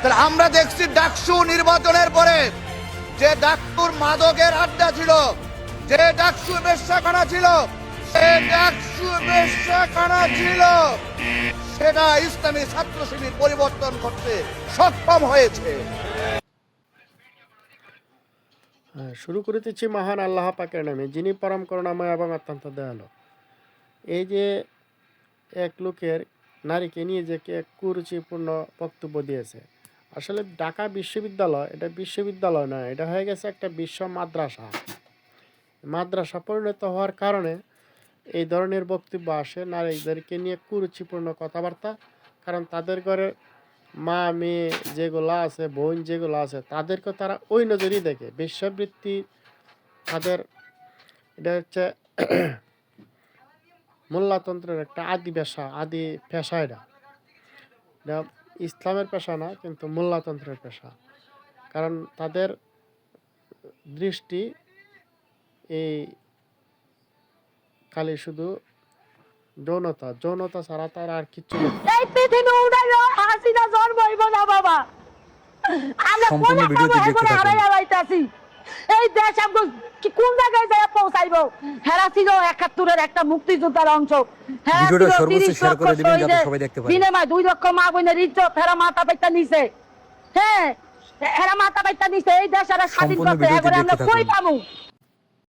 তাহলে আমরা দেখছি ডাকসু নির্বাচনের পরে যে ডাকসুর মাদকের আড্ডা ছিল যে ডাকসু বেশ্যাখানা ছিল সে ডাকসু বেশ্যাখানা ছিল। সেটা ইসলামী ছাত্র শিবির পরিবর্তন করতে সক্ষম হয়েছে। হ্যাঁ, শুরু করিতেছি মহান আল্লাহ পাকের নামে যিনি পরম করুণাময় এবং অত্যন্ত দয়ালু। এই যে এক লোকের নারীকে নিয়ে যে কে কুরুচিপূর্ণ বক্তব্য দিয়েছে আসলে ঢাকা বিশ্ববিদ্যালয়, এটা বিশ্ববিদ্যালয় নয়, এটা হয়ে গেছে একটা বিশ্ব মাদ্রাসা। মাদ্রাসা পরিণত হওয়ার কারণে এই ধরনের বক্তব্য আসে নারীদেরকে নিয়ে কুরুচিপূর্ণ কথাবার্তা, কারণ তাদের ঘরে মা, মেয়ে যেগুলো আছে, বোন যেগুলো আছে তাদেরকে তারা ওই নজরই দেখে। বেশ্যাবৃত্তি তাদের, এটা হচ্ছে মোল্লাতন্ত্রের একটা আদি পেশা আদি পেশা এটা ইসলামের পেশা না কিন্তু মোল্লাতন্ত্রের পেশা। কারণ তাদের দৃষ্টি এই খালি শুধু যৌনতা যৌনতা ছাড়া তার আর কিছু না বাবা। আমরা কোন। এই দেশ কোন জায়গায় যায় হেরা ছিল একাত্তরের একটা মুক্তিযোদ্ধার অংশ। হেরা ছিল সর্বোচ্চ 30 শেয়ার করে লক্ষ শহীদের সবাই দেখতে পারে। বিনিময়ে দুই লক্ষ মা বোনের ইজ্জত হেরা মাথা পাইতা নিছে। হ্যাঁ হেরা মাথা পাইতা নিছে। এই দেশ এরা স্বাধীন করছে করতে এবারে আমরা কই। পামু